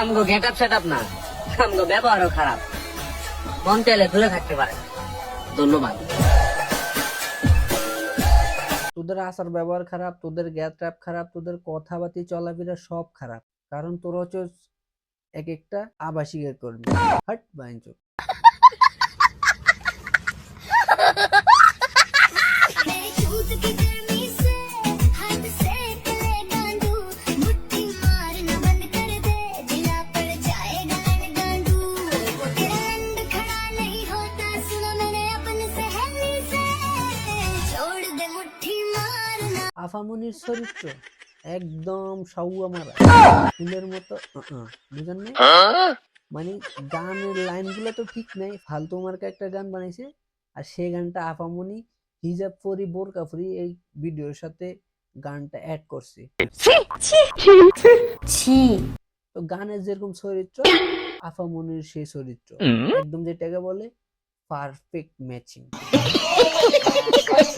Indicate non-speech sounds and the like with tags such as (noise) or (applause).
আমগো get up না। আমগো ব্যবহারও খারাপ। মন চাইলে দূরে থাকতে পারে ধন্যবাদ। তোদের আসার ব্যবহার খারাপ, তোদের গ্যাস ট্র্যাপ খারাপ, তোদের কথাবার্তি, চলাফেরা সব খারাপ। কারণ তোরা হচ্ছে এক একটা আবাসিকের কর্মী। হাট বাইঞ্চ আফামনির চরিত্র। একদম সাউয়া মারা। ফুলের মতো বুঝেন না মানে গানের লাইনগুলো তো ঠিক নাই ফালতু মার্কা একটা গান বানাইছে আর সেই গানটা আফামনি হিজাব পরি বোরকা পরি এই ভিডিওর সাথে গানটা অ্যাড করছে। তো গানের যেরকম চরিত্র আফামনির সেই চরিত্র। একদম যেটাকে বলে পারফেক্ট ম্যাচিং (laughs)